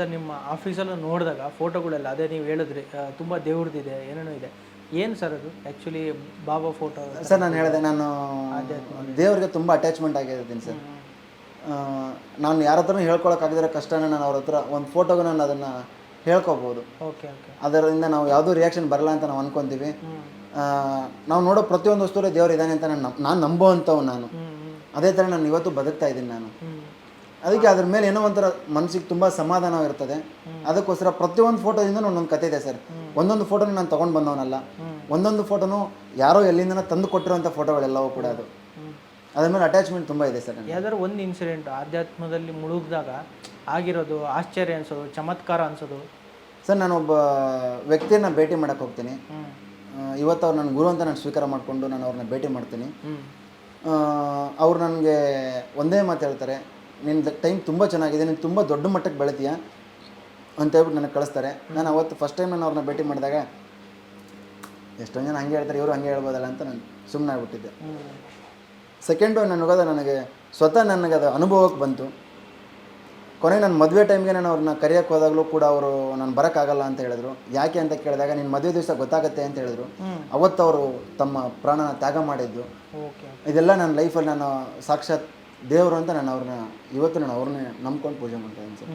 Sir ನಿಮ್ಮ ಆಫೀಸಲ್ಲಿ ನೋಡಿದಾಗ ಫೋಟೋಗಳೆಲ್ಲ ಅದೇ ನೀವು ಹೇಳಿದ್ರಿ ತುಂಬ ದೇವ್ರದ್ದಿದೆ ಏನೇನೋ ಇದೆ. ಏನು ಸರ್ ಅದು? ಆ್ಯಕ್ಚುಲಿ ಬಾಬಾ ಫೋಟೋ ಸರ್ ನಾನು ಹೇಳಿದೆ ನಾನು ದೇವ್ರಿಗೆ ತುಂಬ ಅಟ್ಯಾಚ್ಮೆಂಟ್ ಆಗಿರ್ತೀನಿ ಸರ್. ನಾನು ಯಾರ ಹತ್ರನೂ ಹೇಳ್ಕೊಳಕ್ಕಾಗದಿರ ಕಷ್ಟನ ನಾನು ಅವ್ರ ಹತ್ರ ಒಂದು ಫೋಟೋಗೂ ನಾನು ಅದನ್ನು ಹೇಳ್ಕೊಬೋದು. ಓಕೆ ಓಕೆ ಅದರಿಂದ ನಾವು ಯಾವುದೂ ರಿಯಾಕ್ಷನ್ ಬರಲ್ಲ ಅಂತ ನಾವು ಅನ್ಕೊಂತೀವಿ. ನಾವು ನೋಡೋ ಪ್ರತಿಯೊಂದು ವಸ್ತುವೇ ದೇವ್ರು ಇದ್ದಾನೆ ಅಂತ ನಾನು ನಾನು ನಂಬೋವಂಥವು ನಾನು. ಅದೇ ಥರ ನಾನು ಇವತ್ತು ಬದುಕ್ತಾ ಇದ್ದೀನಿ ನಾನು. ಅದಕ್ಕೆ ಅದ್ರ ಮೇಲೆ ಏನೋ ಒಂಥರ ಮನಸ್ಸಿಗೆ ತುಂಬ ಸಮಾಧಾನ ಇರ್ತದೆ. ಅದಕ್ಕೋಸ್ಕರ ಪ್ರತಿಯೊಂದು ಫೋಟೋದಿಂದ ಒಂದೊಂದು ಕತೆ ಇದೆ ಸರ್. ಒಂದೊಂದು ಫೋಟೋನ ನಾನು ತೊಗೊಂಡು ಬಂದವನಲ್ಲ. ಒಂದೊಂದು ಫೋಟೋನು ಯಾರೋ ಎಲ್ಲಿಂದ ತಂದು ಕೊಟ್ಟಿರೋಂಥ ಫೋಟೋಗಳೆಲ್ಲವೂ ಕೂಡ ಅದು. ಅದ್ರ ಮೇಲೆ ಅಟ್ಯಾಚ್ಮೆಂಟ್ ತುಂಬ ಇದೆ ಸರ್ ಯಾವ್ದಾದ್ರು ಒಂದು ಇನ್ಸಿಡೆಂಟ್ ಆಧ್ಯಾತ್ಮದಲ್ಲಿ ಮುಳುಗಿದಾಗ ಆಗಿರೋದು ಆಶ್ಚರ್ಯ ಅನ್ಸೋದು ಚಮತ್ಕಾರ ಅನ್ಸೋದು? ಸರ್ ನಾನು ಒಬ್ಬ ವ್ಯಕ್ತಿಯನ್ನ ಭೇಟಿ ಮಾಡಕ್ಕೆ ಹೋಗ್ತೀನಿ. ಇವತ್ತು ಅವ್ರು ನನ್ನ ಗುರು ಅಂತ ನಾನು ಸ್ವೀಕಾರ ಮಾಡಿಕೊಂಡು ನಾನು ಅವ್ರನ್ನ ಭೇಟಿ ಮಾಡ್ತೀನಿ. ಅವ್ರು ನನಗೆ ಒಂದೇ ಮಾತು ಹೇಳ್ತಾರೆ. ನಿನ್ನ ಟೈಮ್ ತುಂಬ ಚೆನ್ನಾಗಿದೆ ನೀನು ತುಂಬ ದೊಡ್ಡ ಮಟ್ಟಕ್ಕೆ ಬೆಳಿತೀಯ ಅಂತ ಹೇಳ್ಬಿಟ್ಟು ನನಗೆ ಕಳಿಸ್ತಾರೆ. ನಾನು ಅವತ್ತು ಫಸ್ಟ್ ಟೈಮ್ ನಾನು ಅವ್ರನ್ನ ಭೇಟಿ ಮಾಡಿದಾಗ ಎಷ್ಟೊಂದು ಜನ ಹಂಗೆ ಹೇಳ್ತಾರೆ ಇವರು ಹಂಗೆ ಹೇಳ್ಬೋದಲ್ಲ ಅಂತ ನಾನು ಸುಮ್ಮನೆ ಆಗ್ಬಿಟ್ಟಿದ್ದೆ. ಸೆಕೆಂಡು ನಾನು ಹೋಗೋದು ನನಗೆ ಸ್ವತಃ ನನಗೆ ಅದು ಅನುಭವಕ್ಕೆ ಬಂತು. ಕೊನೆಗೆ ನನ್ನ ಮದುವೆ ಟೈಮ್ಗೆ ನಾನು ಅವ್ರನ್ನ ಕರೆಯೋಕ್ಕೆ ಹೋದಾಗಲೂ ಕೂಡ ಅವರು ನಾನು ಬರೋಕ್ಕಾಗಲ್ಲ ಅಂತ ಹೇಳಿದ್ರು. ಯಾಕೆ ಅಂತ ಕೇಳಿದಾಗ ನಿನ್ನ ಮದುವೆ ದಿವಸ ಗೊತ್ತಾಗುತ್ತೆ ಅಂತ ಹೇಳಿದ್ರು. ಅವತ್ತು ಅವರು ತಮ್ಮ ಪ್ರಾಣನ ತ್ಯಾಗ ಮಾಡಿದ್ದು. ಇದೆಲ್ಲ ನನ್ನ ಲೈಫಲ್ಲಿ ನಾನು ಸಾಕ್ಷಾತ್ ದೇವರು ಅಂತ ನಾನು ಅವ್ರನ್ನ ಇವತ್ತು ನಾನು ಅವ್ರನ್ನೇ ನಂಬ್ಕೊಂಡು ಪೂಜೆ ಮಾಡ್ತಾ ಇದ್ದೀನಿ ಸರ್.